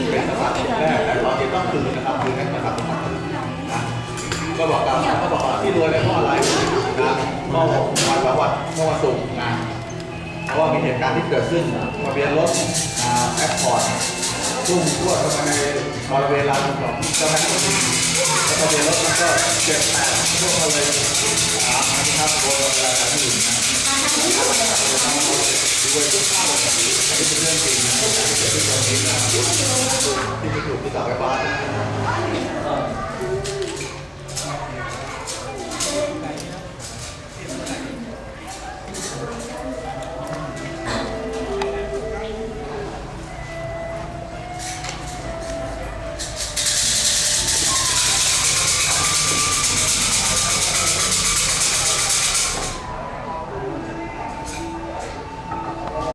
ที่เป็นภาแกแต่เราจต้องคืนนะครับคืนให้ภาษาที่ก็บอกกับก็บอกว่าที่รวยเนี่ยเพราะอะไรนะเพราะวันละวันเพราะวันศุกร์นะเพราะว่ามีเหตุการณ์ที่เกิดขึ้นมาเบียนรถแอปพอร์ตรุ่มทั่วเข้ามาในบริเวณลานของเจ้าหน้าที่แล้วทะเบียนรถมันก็เจ็บแปดทั่วมเลยนะครับโดนเวลาที่อยู่นะด้วยทุกข้าวที่เป็นเรื่องจริงนะที่เกิดขึ้นตรงนี้นะ 你打开吧。